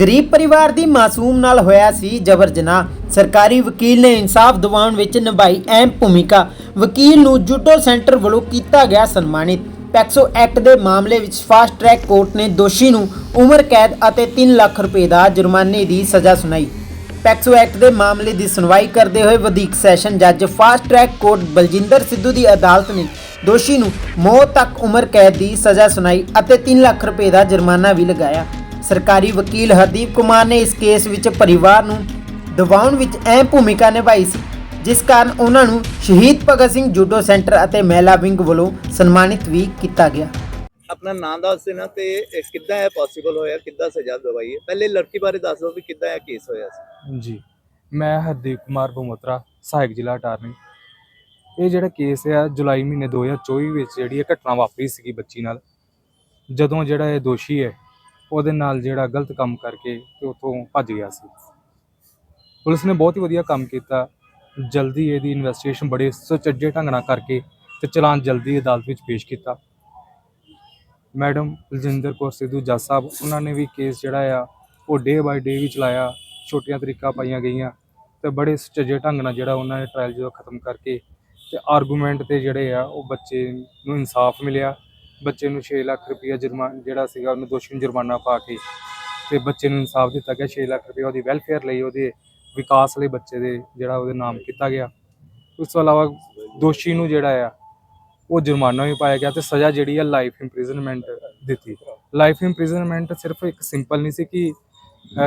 ਗਰੀਬ ਪਰਿਵਾਰ ਦੀ ਮਾਸੂਮ ਨਾਲ ਹੋਇਆ ਸੀ ਜਬਰ ਜਨਾਹ। ਸਰਕਾਰੀ ਵਕੀਲ ਨੇ ਇਨਸਾਫ ਦਿਵਾਉਣ ਵਿੱਚ ਨਿਭਾਈ ਅਹਿਮ ਭੂਮਿਕਾ। ਵਕੀਲ ਨੂੰ ਜੁਡੋ ਸੈਂਟਰ ਵੱਲੋਂ ਕੀਤਾ ਗਿਆ ਸਨਮਾਨਿਤ। ਪੈਕਸੋ ਐਕਟ ਦੇ ਮਾਮਲੇ ਵਿੱਚ ਫਾਸਟ ਟਰੈਕ ਕੋਰਟ ਨੇ ਦੋਸ਼ੀ ਨੂੰ ਉਮਰ ਕੈਦ ਅਤੇ 3 ਲੱਖ ਰੁਪਏ ਦਾ ਜੁਰਮਾਨੇ ਦੀ ਸਜ਼ਾ ਸੁਣਾਈ। ਪੈਕਸੋ ਐਕਟ ਦੇ ਮਾਮਲੇ ਦੀ ਸੁਣਵਾਈ ਕਰਦੇ ਹੋਏ ਵਧੀਕ ਸੈਸ਼ਨ ਜੱਜ fast track court Baljinder Sidhu ਦੀ ਅਦਾਲਤ ਨੇ ਦੋਸ਼ੀ ਨੂੰ ਮੌਤ ਤੱਕ ਉਮਰ ਕੈਦ ਦੀ ਸਜ਼ਾ ਸੁਣਾਈ ਅਤੇ 3 ਲੱਖ ਰੁਪਏ ਦਾ ਜੁਰਮਾਨਾ ਵੀ ਲਗਾਇਆ। ਸਰਕਾਰੀ ਵਕੀਲ ਹਰਦੀਪ ਕੁਮਾਰ ਨੇ ਇਸ ਕੇਸ ਵਿੱਚ ਪਰਿਵਾਰ ਨੂੰ ਦਿਵਾਉਣ ਵਿੱਚ ਅਹਿਮ ਭੂਮਿਕਾ ਨਿਭਾਈ ਸੀ ਜਿਸ ਕਾਰਨ ਉਹਨਾਂ ਨੂੰ ਸ਼ਹੀਦ ਭਗਤ ਸਿੰਘ ਜੂਡੋ ਸੈਂਟਰ ਅਤੇ ਮਹਿਲਾ ਵਿੰਗ ਵੱਲੋਂ ਸਨਮਾਨਿਤ ਵੀ ਕੀਤਾ ਗਿਆ। ਆਪਣਾ ਨਾਮ ਦੱਸ ਦੇਣਾ ਤੇ ਇਹ ਕਿੱਦਾਂ ਇਹ ਪੋਸੀਬਲ ਹੋਇਆ ਕਿੱਦਾਂ ਸਜ਼ਾ ਦਵਾਈ ਹੈ? ਪਹਿਲੇ ਲੜਕੀ ਬਾਰੇ ਦੱਸ ਦਿਓ ਵੀ ਕਿੱਦਾਂ ਇਹ ਕੇਸ ਹੋਇਆ ਸੀ। ਜੀ ਮੈਂ ਹਰਦੀਪ ਕੁਮਾਰ ਬਮੋਤਰਾ ਸਹਾਇਕ ਜ਼ਿਲ੍ਹਾ ਅਟਾਰਨੀ। ਇਹ ਜਿਹੜਾ ਕੇਸ ਹੈ ਜੁਲਾਈ ਮਹੀਨੇ 2024 ਵਿੱਚ ਜਿਹੜੀ ਇਹ ਘਟਨਾ ਵਾਪਰੀ ਸੀਗੀ ਬੱਚੀ ਨਾਲ ਜਦੋਂ ਜਿਹੜਾ ਇਹ ਦੋਸ਼ੀ ਹੈ ਉਹਦੇ ਨਾਲ ਜਿਹੜਾ ਗਲਤ ਕੰਮ ਕਰਕੇ ਤੇ ਉੱਥੋਂ ਭੱਜ ਗਿਆ ਸੀ। ਪੁਲਿਸ ਨੇ ਬਹੁਤ ਹੀ ਵਧੀਆ ਕੰਮ ਕੀਤਾ। ਜਲਦੀ ਇਹਦੀ ਇਨਵੈਸਟੀਗੇਸ਼ਨ ਬੜੇ ਸੁਚੱਜੇ ਢੰਗ ਨਾਲ ਕਰਕੇ ਤੇ ਚਲਾਨ ਜਲਦੀ ਅਦਾਲਤ ਵਿੱਚ ਪੇਸ਼ ਕੀਤਾ। ਮੈਡਮ ਬਲਜਿੰਦਰ ਕੌਰ ਸਿੱਧੂ ਜੱਜ ਸਾਹਿਬ, ਉਹਨਾਂ ਨੇ ਵੀ ਕੇਸ ਜਿਹੜਾ ਆ, ਉਹ ਡੇ ਬਾਈ ਡੇ ਵੀ ਚਲਾਇਆ, ਛੋਟੀਆਂ ਤਰੀਕਾਂ ਪਾਈਆਂ ਗਈਆਂ ਤੇ ਬੜੇ ਸੁਚੱਜੇ ਢੰਗ ਨਾਲ ਜਿਹੜਾ ਉਹਨਾਂ ਨੇ ਟ੍ਰਾਇਲ ਜਦੋਂ ਖਤਮ ਕਰਕੇ ਤੇ ਆਰਗੂਮੈਂਟ ਤੇ ਜਿਹੜੇ ਆ, ਉਹ ਬੱਚੇ ਨੂੰ ਇਨਸਾਫ ਮਿਲਿਆ। ਬੱਚੇ ਨੂੰ 6 ਲੱਖ ਰੁਪਇਆ ਜੁਰਮਾਨਾ ਜਿਹੜਾ ਸੀਗਾ ਉਹਨੂੰ ਦੋਸ਼ੀ ਨੂੰ ਜੁਰਮਾਨਾ ਪਾ ਕੇ ਤੇ ਬੱਚੇ ਨੂੰ ਇਨਸਾਫ ਦਿੱਤਾ ਗਿਆ 6 ਲੱਖ ਰੁਪਇਆ ਉਹਦੀ ਵੈਲਫੇਅਰ ਲਈ, ਉਹਦੇ ਵਿਕਾਸ ਲਈ ਬੱਚੇ ਦੇ ਜਿਹੜਾ ਉਹਦੇ ਨਾਮ ਕੀਤਾ ਗਿਆ। ਉਸ ਤੋਂ ਇਲਾਵਾ ਦੋਸ਼ੀ ਨੂੰ ਜਿਹੜਾ ਆ, ਉਹ ਜੁਰਮਾਨਾ ਵੀ ਪਾਇਆ ਗਿਆ ਤੇ ਸਜ਼ਾ ਜਿਹੜੀ ਆ ਲਾਈਫ ਇੰਪ੍ਰਿਜ਼ਨਮੈਂਟ ਦਿੱਤੀ। ਲਾਈਫ ਇੰਪ੍ਰਿਜ਼ਨਮੈਂਟ ਸਿਰਫ ਇੱਕ ਸਿੰਪਲ ਨਹੀਂ ਸੀ ਕਿ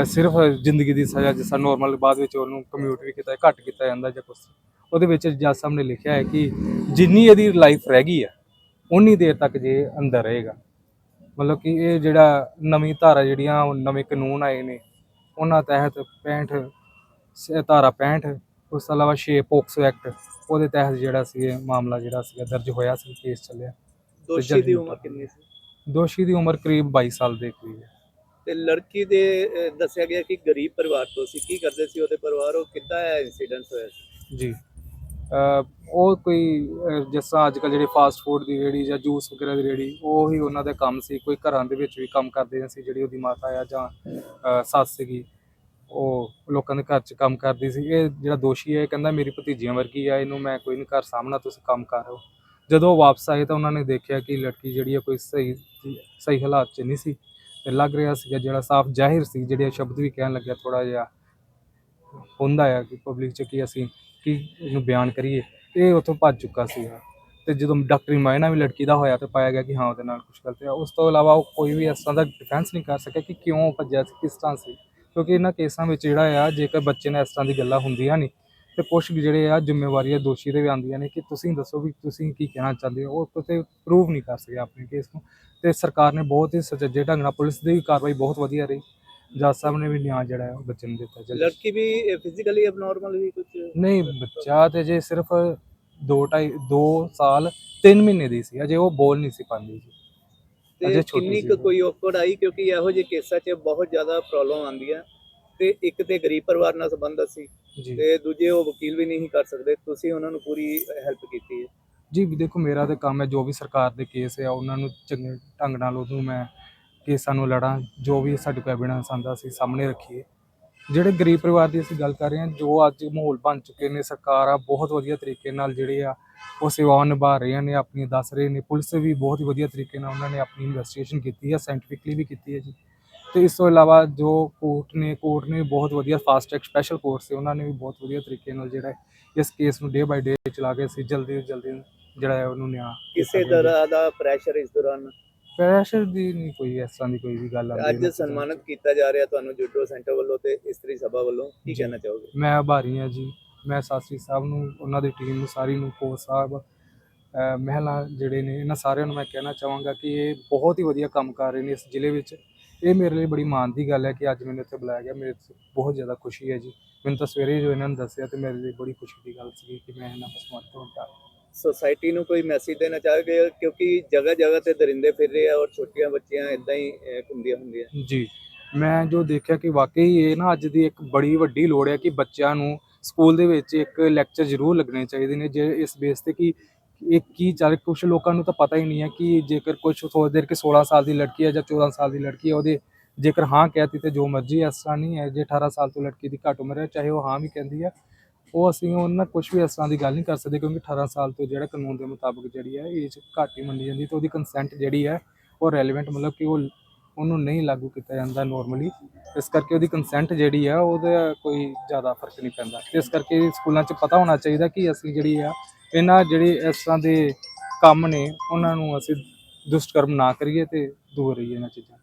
ਸਿਰਫ ਜ਼ਿੰਦਗੀ ਦੀ ਸਜ਼ਾ ਜਿਸ ਤਰ੍ਹਾਂ ਨਾਰਮਲ ਬਾਅਦ ਵਿੱਚ ਉਹਨੂੰ ਕਮਿਊਟ ਵੀ ਕੀਤਾ, ਘੱਟ ਕੀਤਾ ਜਾਂਦਾ ਜਾਂ ਕੁਛ। ਉਹਦੇ ਵਿੱਚ ਜੱਜ ਸਾਹਿਬ ਨੇ ਲਿਖਿਆ ਹੈ ਕਿ ਜਿੰਨੀ ਇਹਦੀ ਲਾਈਫ ਰਹਿ ਗਈ ਹੈ ਉਨੀ ਦੇਰ ਤੱਕ ਜੇ ਅੰਦਰ ਰਹੇਗਾ। ਮਤਲਬ ਕਿ ਇਹ ਜਿਹੜਾ ਨਵੀਂ ਧਾਰਾ ਜਿਹੜੀਆਂ ਉਹ ਨਵੇਂ ਕਾਨੂੰਨ ਆਏ ਨੇ ਉਹਨਾਂ ਤਹਿਤ 65 ਸ- ਧਾਰਾ 65 ਉਸ ਤੋਂ ਇਲਾਵਾ 6 ਪੋਕਸੋ ਐਕਟ ਉਹਦੇ ਤਹਿਤ ਜਿਹੜਾ ਸੀ ਇਹ ਮਾਮਲਾ ਜਿਹੜਾ ਸੀਗਾ ਦਰਜ ਹੋਇਆ ਸੀ ਕੇਸ ਚੱਲਿਆ। ਦੋਸ਼ੀ ਦੀ ਉਮਰ ਕਿੰਨੀ ਸੀ? ਦੋਸ਼ੀ ਦੀ ਉਮਰ ਕਰੀਬ 22 ਸਾਲ ਦੇ ਕਰੀਬ ਹੈ। ਤੇ ਲੜਕੀ ਦੇ ਅਹ, ਦੱਸਿਆ ਗਿਆ ਕਿ ਗਰੀਬ ਪਰਿਵਾਰ ਤੋਂ ਸੀ। ਕੀ ਕਰਦੇ ਸੀ ਉਹਦੇ ਪਰਿਵਾਰ? ਉਹ ਕਿੱਦਾਂ ਇਹ ਇਨਸੀਡੈਂਟ ਹੋਇਆ ਸੀ? ਜੀ। ਉਹ ਕੋਈ, ਅਹ ਜਿਸ ਤਰ੍ਹਾਂ ਅੱਜ ਕੱਲ੍ਹ ਜਿਹੜੇ ਫਾਸਟ ਫੂਡ ਦੀ ਰੇੜੀ ਜਾਂ ਜੂਸ ਵਗੈਰਾ ਦੀ ਰੇੜੀ ਉਹ ਹੀ ਉਹਨਾਂ ਦਾ ਕੰਮ ਸੀ। ਕੋਈ ਘਰਾਂ ਦੇ ਵਿੱਚ ਵੀ ਕੰਮ ਕਰਦੇ ਸੀ, ਜਿਹੜੀ ਉਹਦੀ ਮਾਤਾ ਆ ਜਾਂ, ਅਹ ਸੱਸ ਸੀਗੀ, ਉਹ ਲੋਕਾਂ ਦੇ ਘਰ 'ਚ ਕੰਮ ਕਰਦੀ ਸੀ। ਇਹ ਜਿਹੜਾ ਦੋਸ਼ੀ ਹੈ, ਇਹ ਕਹਿੰਦਾ ਮੇਰੀ ਭਤੀਜੀਆਂ ਵਰਗੀ ਆ, ਇਹਨੂੰ ਮੈਂ ਕੋਈ ਨਹੀਂ ਘਰ ਸਾਹਮਣਾ ਤੁਸੀਂ ਕੰਮ ਕਰ ਰਹੋ ਜਦੋਂ ਉਹ ਵਾਪਸ ਆਏ ਤਾਂ ਉਹਨਾਂ ਨੇ ਦੇਖਿਆ ਕਿ ਲੜਕੀ ਜਿਹੜੀ ਹੈ ਕੋਈ ਸਹੀ ਸਹੀ ਹਾਲਾਤ 'ਚ ਨਹੀਂ ਸੀ ਤੇ ਲੱਗ ਰਿਹਾ ਸੀਗਾ ਜਿਹੜਾ ਸਾਫ਼ ਜ਼ਾਹਿਰ ਸੀ, ਜਿਹੜੇ ਸ਼ਬਦ ਵੀ ਕਹਿਣ ਲੱਗਿਆ ਥੋੜਾ ਜਿਹਾ ਹੁੰਦਾ ਆ ਕਿ ਪਬਲਿਕ 'ਚ ਕਿ ਅਸੀਂ ਕਿ ਇਹਨੂੰ ਬਿਆਨ ਕਰੀਏ, ਇਹ ਉੱਥੋਂ ਭੱਜ ਚੁੱਕਾ ਸੀਗਾ। ਤੇ ਜਦੋਂ ਡਾਕਟਰੀ ਮਾਇਨਾ ਵੀ ਲੜਕੀ ਦਾ ਹੋਇਆ ਤੇ ਪਾਇਆ ਗਿਆ ਕਿ ਹਾਂ, ਉਹਦੇ ਨਾਲ ਕੁਝ ਗਲਤ ਹੈ ਉਸ ਤੋਂ ਇਲਾਵਾ ਉਹ ਕੋਈ ਵੀ ਇਸ ਤਰ੍ਹਾਂ ਦਾ ਡਿਫੈਂਸ ਨਹੀਂ ਕਰ ਸਕਿਆ ਕਿ ਕਿਉਂ ਭੱਜਿਆ ਸੀ, ਕਿਸ ਤਰ੍ਹਾਂ ਸੀ। ਕਿਉਂਕਿ ਇਹਨਾਂ ਕੇਸਾਂ ਵਿੱਚ ਜਿਹੜਾ ਆ, ਜੇਕਰ ਬੱਚੇ ਨਾਲ ਇਸ ਤਰ੍ਹਾਂ ਦੀ ਗੱਲਾਂ ਹੁੰਦੀਆਂ ਨਹੀਂ, ਤੇ ਕੁਛ ਜਿਹੜੇ ਆ ਜ਼ਿੰਮੇਵਾਰੀਆਂ ਦੋਸ਼ੀ ਦੇ ਵੀ ਆਉਂਦੀਆਂ ਨੇ ਕਿ ਤੁਸੀਂ ਦੱਸੋ ਵੀ ਤੁਸੀਂ ਕੀ ਕਹਿਣਾ ਚਾਹੁੰਦੇ ਹੋ, ਉਹ ਕਿਤੇ ਪ੍ਰੂਵ ਨਹੀਂ ਕਰ ਸਕਿਆ ਆਪਣੇ ਕੇਸ ਨੂੰ। ਤੇ ਸਰਕਾਰ ਨੇ ਬਹੁਤ ਹੀ ਸੁਚੱਜੇ ਢੰਗ ਨਾਲ ਪੁਲਿਸ ਦੀ ਵੀ ਕਾਰਵਾਈ ਬਹੁਤ ਵਧੀਆ ਰਹੀ। ਜੱਜ ਸਾਹਿਬ ਨੇ ਵੀ ਨਿਆਂ ਜਿਹੜਾ ਹੈ ਉਹ ਬੱਚੇ ਨੂੰ ਦਿੱਤਾ ਜਲਦੀ। ਲੜਕੀ ਵੀ ਫਿਜ਼ੀਕਲੀ ਅਬਨੋਰਮਲ ਵੀ ਕੁਝ ਨਹੀਂ ਬੱਚਾ ਤੇ ਜੇ ਸਿਰਫ 2 2.5 2 ਸਾਲ 3 ਮਹੀਨੇ ਦੀ ਸੀ। ਅਜੇ ਉਹ ਬੋਲ ਨਹੀਂ ਸੀ ਪਾਉਂਦੀ ਤੇ ਅਜੇ ਛੋਟੀ ਸੀ। ਕੋਈ ਔਕੜ ਆਈ? ਕਿਉਂਕਿ ਇਹੋ ਜਿਹੇ ਕੇਸਾਂ 'ਚ ਬਹੁਤ ਜ਼ਿਆਦਾ ਪ੍ਰੋਬਲਮ ਆਉਂਦੀਆਂ ਤੇ ਇੱਕ ਤੇ ਗਰੀਬ ਪਰਿਵਾਰ ਨਾਲ ਸੰਬੰਧਤ ਸੀ। ਤੇ ਦੂਜੇ ਉਹ ਵਕੀਲ ਵੀ ਨਹੀਂ ਕਰ ਸਕਦੇ। ਤੁਸੀਂ ਉਹਨਾਂ ਨੂੰ ਪੂਰੀ ਹੈਲਪ ਕੀਤੀ ਹੈ। ਜੀ ਦੇਖੋ ਮੇਰਾ ਤਾਂ ਕੰਮ ਹੈ ਜੋ ਵੀ ਸਰਕਾਰ ਦੇ ਕੇਸ ਆ ਉਹਨਾਂ ਨੂੰ ਚੰਗੇ ਢੰਗ ਨਾਲ ਉਹਨੂੰ ਮੈਂ ਕੇਸਾਂ ਨੂੰ ਲੜਾਂ ਜੋ ਵੀ ਸਾਡੇ ਕੋਲ ਐਵੀਡੈਂਸ ਆਂਦਾ ਸੀ ਸਾਹਮਣੇ ਰੱਖੀਏ। ਜਿਹੜੇ ਗਰੀਬ ਪਰਿਵਾਰ ਦੀ ਅਸੀਂ ਗੱਲ ਕਰ ਰਹੇ ਹਾਂ ਜੋ ਅੱਜ ਮਾਹੌਲ ਬਣ ਚੁੱਕੇ ਨੇ ਸਰਕਾਰ ਆ ਬਹੁਤ ਵਧੀਆ ਤਰੀਕੇ ਨਾਲ ਜਿਹੜੇ ਆ ਉਹ ਸੇਵਾਵਾਂ ਨਿਭਾ ਰਹੀਆਂ ਨੇ ਆਪਣੀ ਦੱਸ ਰਹੇ ਨੇ। ਪੁਲਿਸ ਵੀ ਬਹੁਤ ਹੀ ਵਧੀਆ ਤਰੀਕੇ ਨਾਲ ਉਹਨਾਂ ਨੇ ਆਪਣੀ ਇਨਵੈਸਟੀਗੇਸ਼ਨ ਕੀਤੀ ਹੈ ਸਾਇੰਟੀਫਿਕਲੀ ਵੀ ਕੀਤੀ ਹੈ ਜੀ। ਤੇ ਇਸ ਤੋਂ ਇਲਾਵਾ ਜੋ ਕੋਰਟ ਨੇ ਕੋਰਟ ਨੇ ਬਹੁਤ ਵਧੀਆ ਫਾਸਟ ਟਰੈਕ ਸਪੈਸ਼ਲ ਕੋਰਟ ਸੀ ਉਹਨਾਂ ਨੇ ਵੀ ਬਹੁਤ ਵਧੀਆ ਤਰੀਕੇ ਨਾਲ ਜਿਹੜਾ ਇਸ ਕੇਸ ਨੂੰ ਡੇ ਬਾਈ ਡੇ ਚਲਾ ਕੇ ਅਸੀਂ ਜਲਦੀ ਤੋਂ ਜਲਦੀ ਜਿਹੜਾ ਹੈ ਉਹਨੂੰ ਨਿਆਂ ਕਿਸੇ ਤਰ੍ਹਾਂ ਦਾ ਪ੍ਰੈਸ਼ਰ ਇਸ ਦੌਰਾਨ? ਪ੍ਰੈਸ਼ਰ ਦੀ ਨਹੀਂ ਕੋਈ ਇਸ ਤਰ੍ਹਾਂ ਦੀ ਕੋਈ ਵੀ ਗੱਲ ਆਉਂਦੀ ਅੱਜ ਸਨਮਾਨਿਤ ਕੀਤਾ ਜਾ ਰਿਹਾ ਤੁਹਾਨੂੰ ਜੁਡੋ ਸੈਂਟਰ ਵੱਲੋਂ ਤੇ ਇਸਤਰੀ ਸਭਾ ਵੱਲੋਂ ਕੀ। ਕਹਿਣਾ ਚਾਹੋਗੇ? ਮੈਂ ਆਭਾਰੀ ਹਾਂ ਜੀ। ਮੈਂ ਸਾਸੀ ਸਾਹਿਬ ਨੂੰ ਉਹਨਾਂ ਦੀ ਟੀਮ ਨੂੰ ਸਾਰੀ ਨੂੰ ਕੋਚ ਸਾਹਿਬ ਮਹਿਲਾ ਜਿਹੜੇ ਨੇ ਇਹਨਾਂ ਸਾਰਿਆਂ ਨੂੰ ਮੈਂ ਕਹਿਣਾ ਚਾਹਾਂਗਾ ਕਿ ਇਹ ਬਹੁਤ ਹੀ ਵਧੀਆ ਕੰਮ ਕਰ ਰਹੇ ਨੇ ਇਸ ਜ਼ਿਲ੍ਹੇ ਵਿੱਚ। ਇਹ ਮੇਰੇ ਲਈ ਬੜੀ ਮਾਣ ਦੀ ਗੱਲ ਹੈ ਕਿ ਅੱਜ ਮੈਨੂੰ ਇੱਥੇ ਬੁਲਾਇਆ ਗਿਆ। ਮੇਰੇ ਬਹੁਤ ਜ਼ਿਆਦਾ ਖੁਸ਼ੀ ਹੈ ਜੀ। ਮੈਨੂੰ ਤਾਂ ਸਵੇਰੇ ਜੋ ਇਹਨਾਂ ਨੇ ਦੱਸਿਆ ਤੇ ਮੇਰੇ ਲਈ ਬੜੀ ਖੁਸ਼ੀ ਦੀ ਗੱਲ ਸੀ ਕਿ ਮੈਂ ਇਹਨਾਂ ਨੂੰ ਸਮਰਥਨ ਹੁੰਦਾ ਸੋਸਾਇਟੀ ਨੂੰ ਕੋਈ ਮੈਸੇਜ ਦੇਣਾ ਚਾਹੋਗੇ? ਕਿਉਂਕਿ ਜਗ੍ਹਾ ਜਗ੍ਹਾ ਤੇ ਦਰਿੰਦੇ ਫਿਰ ਰਹੇ ਆ ਔਰ ਛੋਟੀਆਂ ਬੱਚੀਆਂ ਇਦਾਂ ਹੀ ਅਹ, ਘੁੰਮਦੀਆਂ ਹੁੰਦੀਆਂ। ਜੀ। ਮੈਂ ਜੋ ਦੇਖਿਆ ਕਿ ਵਾਕਈ ਇਹ ਨਾ ਅੱਜ ਦੀ ਇੱਕ ਬੜੀ ਵੱਡੀ ਲੋੜ ਹੈ ਕਿ ਬੱਚਿਆਂ ਨੂੰ ਸਕੂਲ ਦੇ ਵਿੱਚ ਇੱਕ ਲੈਕਚਰ ਜ਼ਰੂਰ ਲੱਗਣੇ ਚਾਹੀਦੇ ਨੇ ਜੇ ਇਸ ਬੇਸ ਤੇ ਕਿ ਇਹ ਕੀ ਚੱਲ ਕੁਝ ਲੋਕਾਂ ਨੂੰ ਤਾਂ ਪਤਾ ਹੀ ਨਹੀਂ ਹੈ ਕਿ ਜੇਕਰ ਕੁਝ ਸੋਚਦੇ ਕਿ 16 ਸਾਲ ਦੀ ਲੜਕੀ ਹੈ ਜਾਂ 14 ਸਾਲ ਦੀ ਲੜਕੀ ਹੈ ਉਹਦੇ ਜੇਕਰ ਹਾਂ ਕਹਿਤੀ ਤੇ ਜੋ ਮਰਜ਼ੀ ਐਸਾ ਨਹੀਂ ਹੈ ਜੇ 18 ਸਾਲ ਤੋਂ ਲੜਕੀ ਦੀ ਘੱਟ ਉਮਰ ਹੈ ਚਾਹੇ ਉਹ ਹਾਂ ਵੀ ਕਹਿੰਦੀ ਹੈ ਉਹ ਅਸੀਂ ਉਹਨਾਂ ਨਾਲ ਕੁਝ ਵੀ ਇਸ ਤਰ੍ਹਾਂ ਦੀ ਗੱਲ ਨਹੀਂ ਕਰ ਸਕਦੇ ਕਿਉਂਕਿ 18 ਸਾਲ ਤੋਂ ਜਿਹੜਾ ਕਾਨੂੰਨ ਦੇ ਮੁਤਾਬਕ ਜਿਹੜੀ ਹੈ ਏਜ ਘੱਟ ਹੀ ਮੰਨੀ ਜਾਂਦੀ ਤੇ ਉਹਦੀ ਕੰਸੈਂਟ ਜਿਹੜੀ ਹੈ ਉਹ ਰੈਲੇਵੈਂਟ ਮਤਲਬ ਕਿ ਉਹ ਉਹਨੂੰ ਨਹੀਂ ਲਾਗੂ ਕੀਤਾ ਜਾਂਦਾ ਨਾਰਮਲੀ ਇਸ ਕਰਕੇ ਉਹਦੀ ਕੰਸੈਂਟ ਜਿਹੜੀ ਆ ਉਹਦਾ ਕੋਈ ਜ਼ਿਆਦਾ ਫ਼ਰਕ ਨਹੀਂ ਪੈਂਦਾ। ਇਸ ਕਰਕੇ ਸਕੂਲਾਂ 'ਚ ਪਤਾ ਹੋਣਾ ਚਾਹੀਦਾ ਕਿ ਅਸੀਂ ਜਿਹੜੀ ਆ, ਇਹਨਾਂ ਜਿਹੜੇ ਇਸ ਤਰ੍ਹਾਂ ਦੇ ਕੰਮ ਨੇ, ਉਹਨਾਂ ਨੂੰ ਅਸੀਂ ਦੁਸ਼ਕਰਮ ਨਾ ਕਰੀਏ ਤੇ ਦੂਰ ਰਹੀਏ ਇਹਨਾਂ ਚੀਜ਼ਾਂ